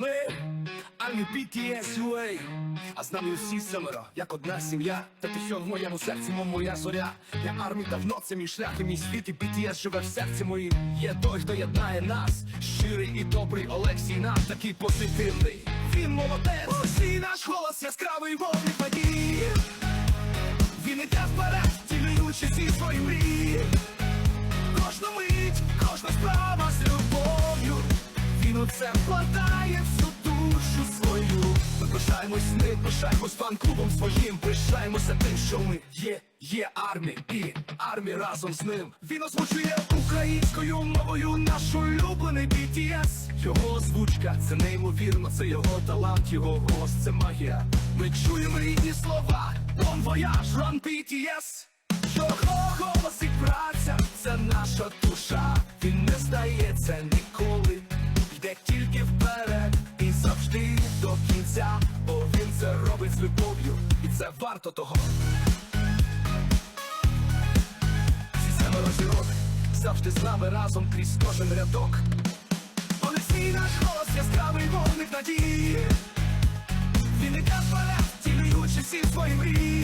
Ми армія BTS UA А з нами усі семеро, як одна сім'я. Та ти що в моєму серці, мов моя зоря. Я армій давно, це мій шлях і мій світ. І BTS живе в серці моїм. Є той, хто єднає нас. Щирий і добрий Олексій нам такий позитивний. Він молодець, усі наш голос яскравий вогник надії Він іде вперед, цілюючи всі свої мрії Кожна мить, кожна справа з любов'ю. Він у це вкладає пишаємось ним, пишаємось фан-клубом своїм. Пишаємося тим, що ми є, є армія І армія разом з ним. Він озвучує українською мовою наш улюблений BTS Його озвучка, це неймовірно, це його талант, його голос, це магія. Ми чуємо рідні слова. Bon voyage, run BTS Його голос і праця, це наша душа, він не здається ніколи, кінця, бо він це робить з любов'ю, і це варто того. Всі семеро зірок завжди з нами разом крізь кожен рядок. Олексій наш голос, яскравий мовник надії. Він не вперед, цілюючи всі свої мрії.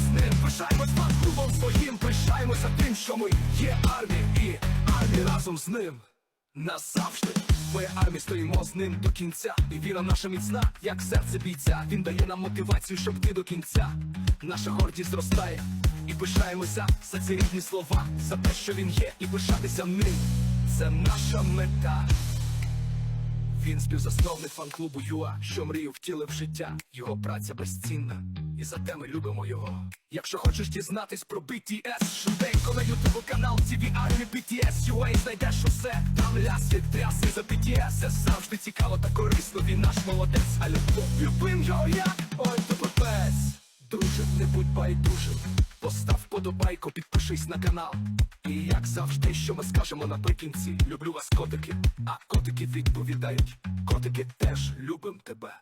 Пишаємось ним, пишаємось клубом своїм Пишаємося тим, що ми є армія і армія разом з ним. Назавжди ми армії стоїмо з ним до кінця. І віра наша міцна, як серце бійця. Він дає нам мотивацію, щоб йти до кінця. Наша гордість зростає І пишаємося за ці рідні слова. За те, що він є, і пишатися ним. Це наша мета. Він співзасновник фан-клубу ЮА, що мрію втілив життя. Його праця безцінна, і за те ми любимо його. Якщо хочеш дізнатись про BTS, швиденько на ютубу канал TV Army BTS UA знайдеш усе. Там ляс тряси за BTS. Це завжди цікаво та корисно. Він наш молодець, а любов любим його як ой, то пипець. Друже, не будь байдужим. Постав подобайку, підпишись на канал. І як завжди, що ми скажемо наприкінці, люблю вас, котики, а котики відповідають, котики теж любим тебе.